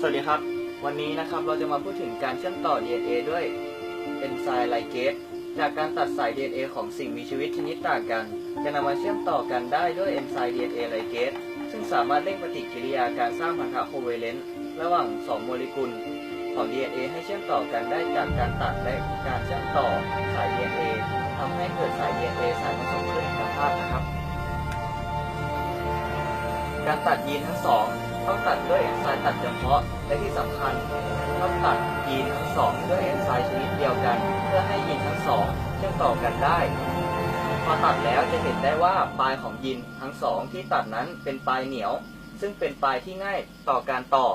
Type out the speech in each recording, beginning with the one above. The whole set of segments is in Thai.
สวัสดีครับ วันนี้นะครับเราจะมาพูดถึงการเชื่อมต่อ DNA ด้วยเอนไซม์ไลเกสจากการตัดสาย DNA ของสิ่งมีชีวิตชนิดต่างกัน จะนำมาเชื่อมต่อกันได้ด้วยเอนไซม์ DNA ไลเกสซึ่งสามารถเร่งปฏิกิริยาการสร้างพันธะโคเวเลนต์ระหว่าง 2 โมเลกุลของ DNA ให้เชื่อมต่อกันได้จากการตัดและการเชื่อมต่อสาย DNA ทำให้เกิดสาย DNA สายผสมเพื่อเอกภาพนะครับ การตัดยีนทั้งสอง ต้องตัดด้วยเอนไซม์ตัดเฉพาะ และที่สำคัญต้องตัดยีนทั้งสองด้วยเอนไซม์ชนิดเดียวกัน เพื่อให้ยีนทั้งสองเชื่อมต่อกันได้ พอตัดแล้วจะเห็นได้ว่าปลายของยีนทั้งสองที่ตัดนั้นเป็นปลายเหนียว ซึ่งเป็นปลายที่ง่ายต่อการต่อ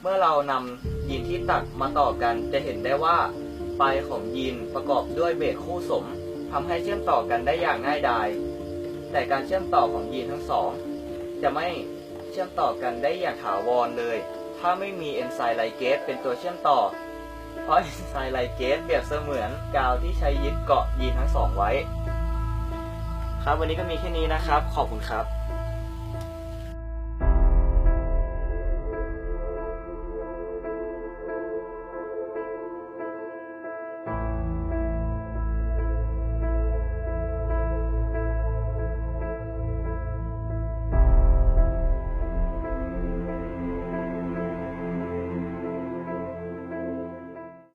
เมื่อเรานำยีนที่ตัดมาต่อกัน จะเห็นได้ว่าปลายของยีนประกอบด้วยเบสคู่สมทำให้เชื่อมต่อกันได้อย่างง่ายดายแต่การเชื่อมต่อของยีนทั้งสอง จะไม่ เชื่อมต่อกันได้อย่างถาวรเลย ถ้าไม่มีเอนไซม์ไลเกสเป็นตัวเชื่อมต่อ เพราะเอนไซม์ไลเกสเปรียบเสมือนกาวที่ใช้ยึดเกาะยีนทั้งสองไว้ ครับวันนี้ก็มีแค่นี้นะครับ ขอบคุณครับ